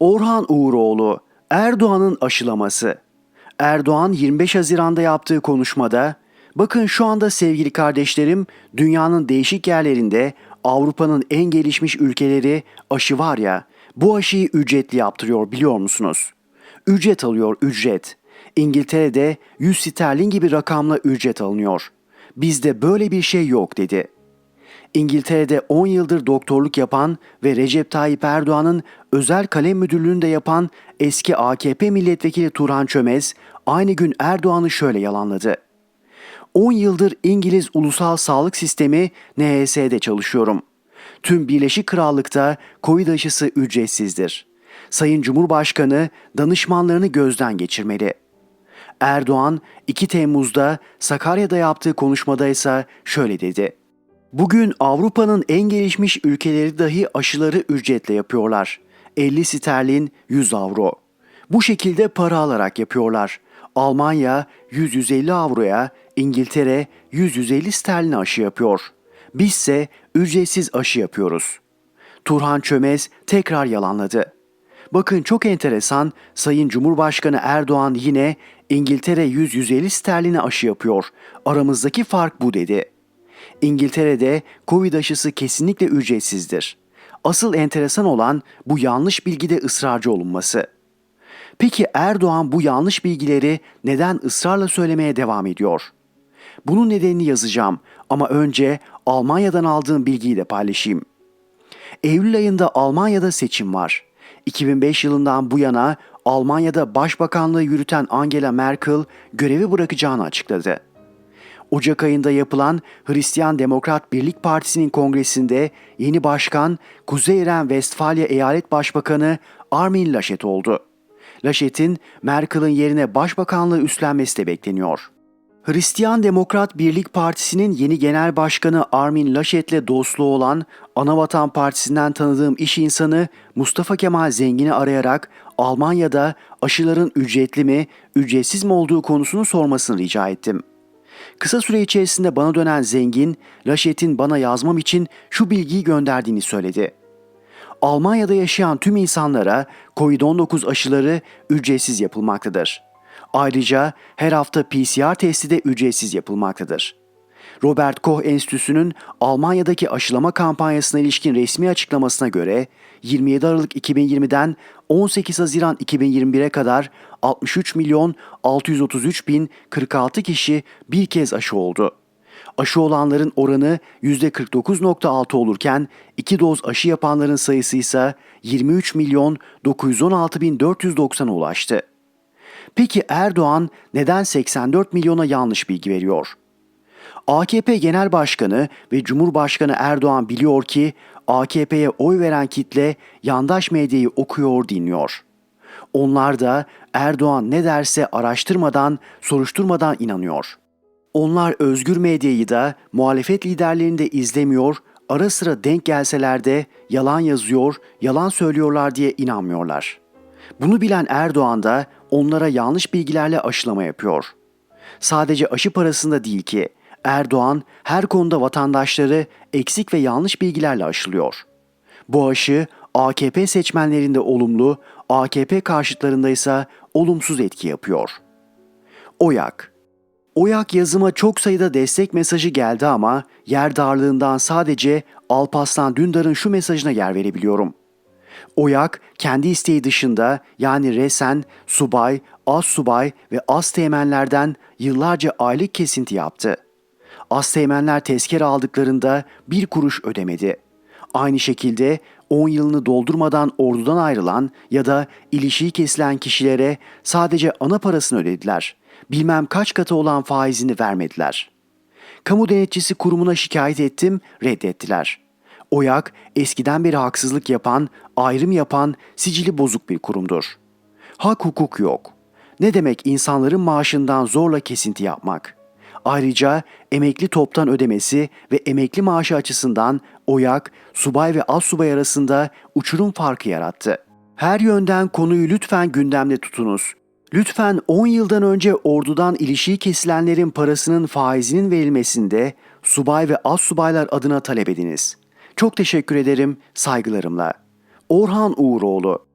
Orhan Uğuroğlu, Erdoğan'ın aşılaması. Erdoğan 25 Haziran'da yaptığı konuşmada, bakın şu anda sevgili kardeşlerim dünyanın değişik yerlerinde Avrupa'nın en gelişmiş ülkeleri aşı var ya, bu aşıyı ücretli yaptırıyor biliyor musunuz? Ücret alıyor ücret. İngiltere'de 100 sterlin gibi rakamla ücret alınıyor. Bizde böyle bir şey yok dedi. İngiltere'de 10 yıldır doktorluk yapan ve Recep Tayyip Erdoğan'ın özel kalem müdürlüğünde yapan eski AKP milletvekili Turhan Çömez aynı gün Erdoğan'ı şöyle yalanladı. 10 yıldır İngiliz Ulusal Sağlık Sistemi NHS'de çalışıyorum. Tüm Birleşik Krallık'ta Covid aşısı ücretsizdir. Sayın Cumhurbaşkanı danışmanlarını gözden geçirmeli. Erdoğan 2 Temmuz'da Sakarya'da yaptığı konuşmada ise şöyle dedi. Bugün Avrupa'nın en gelişmiş ülkeleri dahi aşıları ücretle yapıyorlar. 50 sterlin 100 avro. Bu şekilde para alarak yapıyorlar. Almanya 100-150 avroya, İngiltere 100-150 sterlin aşı yapıyor. Bizse ücretsiz aşı yapıyoruz. Turhan Çömez tekrar yalanladı. Bakın çok enteresan Sayın Cumhurbaşkanı Erdoğan yine İngiltere 100-150 sterline aşı yapıyor. Aramızdaki fark bu dedi. İngiltere'de Covid aşısı kesinlikle ücretsizdir. Asıl enteresan olan bu yanlış bilgide ısrarcı olunması. Peki Erdoğan bu yanlış bilgileri neden ısrarla söylemeye devam ediyor? Bunun nedenini yazacağım ama önce Almanya'dan aldığım bilgiyi de paylaşayım. Eylül ayında Almanya'da seçim var. 2005 yılından bu yana Almanya'da başbakanlığı yürüten Angela Merkel görevi bırakacağını açıkladı. Ocak ayında yapılan Hristiyan Demokrat Birlik Partisi'nin kongresinde yeni başkan Kuzey Ren Westfalya Eyalet Başbakanı Armin Laschet oldu. Laschet'in Merkel'in yerine başbakanlığı üstlenmesi de bekleniyor. Hristiyan Demokrat Birlik Partisi'nin yeni genel başkanı Armin Laschet'le dostluğu olan Anavatan Partisi'nden tanıdığım iş insanı Mustafa Kemal Zengin'i arayarak Almanya'da aşıların ücretli mi, ücretsiz mi olduğu konusunu sormasını rica ettim. Kısa süre içerisinde bana dönen zengin, Laşet'in bana yazmam için şu bilgiyi gönderdiğini söyledi. Almanya'da yaşayan tüm insanlara COVID-19 aşıları ücretsiz yapılmaktadır. Ayrıca her hafta PCR testi de ücretsiz yapılmaktadır. Robert Koch Enstitüsü'nün Almanya'daki aşılama kampanyasına ilişkin resmi açıklamasına göre 27 Aralık 2020'den 18 Haziran 2021'e kadar 63 milyon 633 bin 46 kişi bir kez aşı oldu. Aşı olanların oranı %49.6 olurken iki doz aşı yapanların sayısı ise 23 milyon 916 bin 490'a ulaştı. Peki Erdoğan neden 84 milyona yanlış bilgi veriyor? AKP Genel Başkanı ve Cumhurbaşkanı Erdoğan biliyor ki AKP'ye oy veren kitle yandaş medyayı okuyor, dinliyor. Onlar da Erdoğan ne derse araştırmadan, soruşturmadan inanıyor. Onlar özgür medyayı da muhalefet liderlerini de izlemiyor, ara sıra denk gelseler de yalan yazıyor, yalan söylüyorlar diye inanmıyorlar. Bunu bilen Erdoğan da onlara yanlış bilgilerle aşılama yapıyor. Sadece aşı parasında değil ki Erdoğan her konuda vatandaşları eksik ve yanlış bilgilerle aşılıyor. Bu aşı AKP seçmenlerinde olumlu, AKP karşıtlarında ise olumsuz etki yapıyor. Oyak Oyak yazıma çok sayıda destek mesajı geldi ama yer darlığından sadece Alpaslan Dündar'ın şu mesajına yer verebiliyorum. Oyak kendi isteği dışında yani resen, subay, az subay ve az teğmenlerden yıllarca aylık kesinti yaptı. Az teğmenler tezkere aldıklarında bir kuruş ödemedi. Aynı şekilde 10 yılını doldurmadan ordudan ayrılan ya da ilişiği kesilen kişilere sadece ana parasını ödediler. Bilmem kaç katı olan faizini vermediler. Kamu denetçisi kurumuna şikayet ettim, reddettiler. OYAK eskiden beri haksızlık yapan, ayrım yapan, sicili bozuk bir kurumdur. Hak hukuk yok. Ne demek insanların maaşından zorla kesinti yapmak?'' Ayrıca emekli toptan ödemesi ve emekli maaşı açısından OYAK, subay ve az subay arasında uçurum farkı yarattı. Her yönden konuyu lütfen gündemde tutunuz. Lütfen 10 yıldan önce ordudan ilişiği kesilenlerin parasının faizinin verilmesinde subay ve az subaylar adına talep ediniz. Çok teşekkür ederim, saygılarımla. Orhan Uğuroğlu